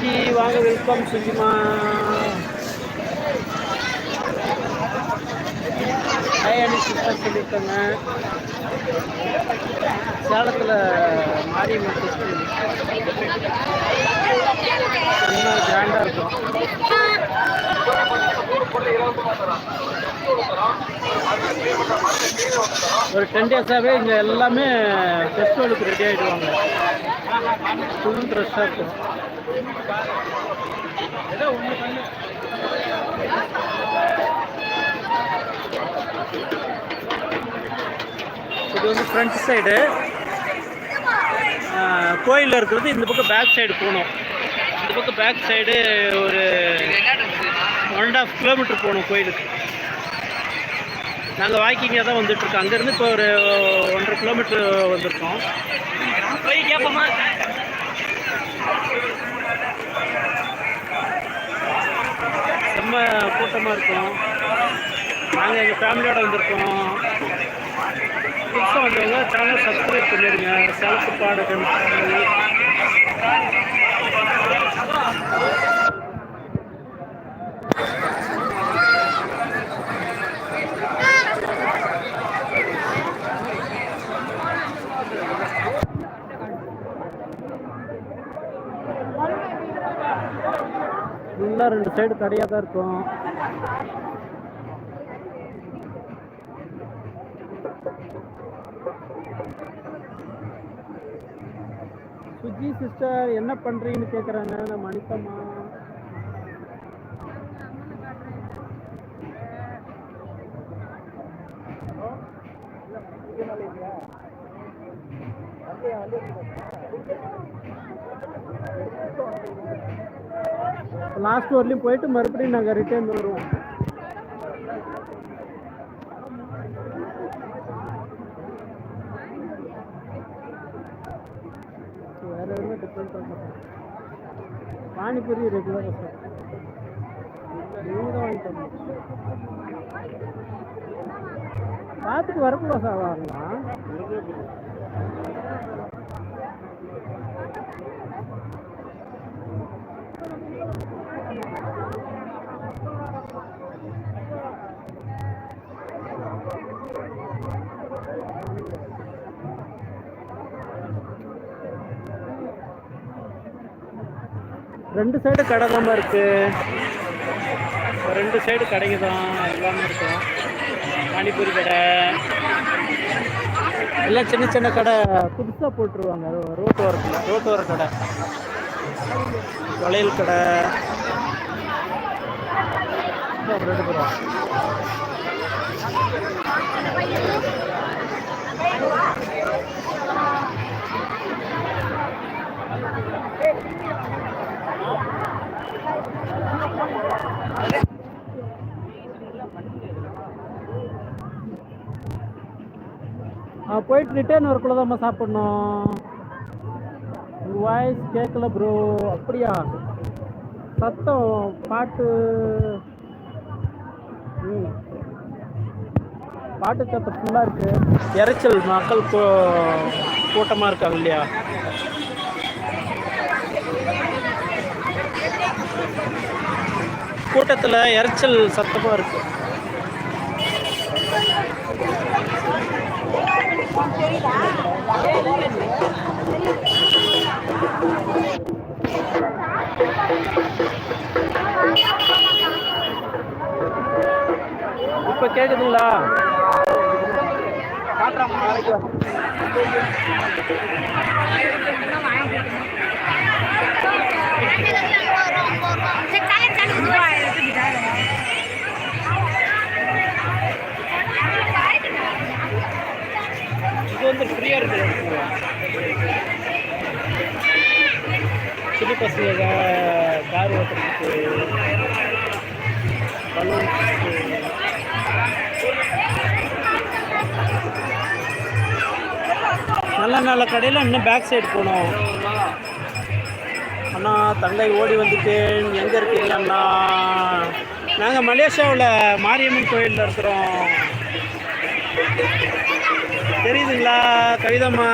சுஜி வாங்க வெல்கம் சுஜிமா hi Ani sister சொல்லியிருக்காங்க. சேலத்தில் மாரியம்மன் ஃபெஸ்டிவல் இன்னும் கிராண்டாக இருக்கும் ஒரு டென் டேஸாகவே இங்கே எல்லாமே ஃபெஸ்டிவலுக்கு ரெடி ஆகிடுவாங்க ஃபுல் ட்ரெஸ்ஸாக இருக்கும். இது வந்து ஃப்ரண்ட் சைடு கோயிலில் இருக்கிறது இந்த பக்கம் பேக் சைடு போகணும். இந்த பக்கம் பேக் சைடு ஒரு ஒன் அண்ட் ஆஃப் கிலோமீட்டர் போகணும் கோயிலுக்கு. நாங்கள் வாக்கிங்காக தான் வந்துட்டுருக்கோம் அங்கேருந்து இப்போ ஒரு ஒன்றரை கிலோமீட்டர் வந்திருக்கோம். போய் கேட்போமா ரொம்ப கூட்டமாக இருக்கும். நாங்கள் எங்கள் ஃபேமிலியோடு வந்திருக்கோம். புதுசாக வந்தவங்க சேனல் சப்ஸ்கிரைப் பண்ணிடுங்க. செல்ஃப் பாடகன் ஃபுல்லாக ரெண்டு சைடு தடையாக தான் இருக்கும். சுஜி சிஸ்டர் என்ன பண்ணுறீங்கன்னு கேட்குறாங்க நான் மணித்தம்மா லாஸ்ட் வரலையும் போயிட்டு மறுபடியும் நாங்கள் ரிட்டர்ன் வருவோம். வேற எதுவுமே டிஃப்ரெண்ட் பண்ணுறோம் பானிபூரி ரெகுலராக சார் நீங்கள் தான் வாங்கி தரணும் பார்த்துட்டு வரக்கூடாது சார் வரலாம். ரெண்டு சைடு கடை தான் இருக்கு. ரெண்டு சைடு கடைங்க தான் எல்லாமே இருக்கும். பானிபூரி கடை. எல்லாம் சின்ன சின்ன கடை புதுசாக போட்டுருவாங்க. ரோட்டு ஓரத்தில் ரோட்டு ஓர கடை. வளையல் கடை. ரெண்டு பேரும். போயிட்டு ரிட்டர்ன் வரக்குள்ள தான் சாப்பிடணும். வாய்ஸ் கேட்கல ப்ரோ அப்படியா? சத்தம் பாட்டு. பாட்டு சத்தம் ஃபுல்லாக இருக்கு. இறைச்சல் மக்கள் கூட்டமாக இருக்காங்க இல்லையா? கூட்டத்தில் இறைச்சல் சத்தமாக இருக்கு. இப்ப கேக்குதுங்களா? இது சிறு பசங்க கார் ஓட்டுறதுக்கு நல்ல நல்ல கடையில் இன்னும் பேக் சைடு போகணும். அண்ணா தங்கை ஓடி வந்துட்டேன். எங்கே இருக்கீங்க அண்ணா? நாங்கள் மலேசியாவில் மாரியம்மன் கோயிலில் இருக்கிறோம். தெரியுதுங்களா கவிதம்மா?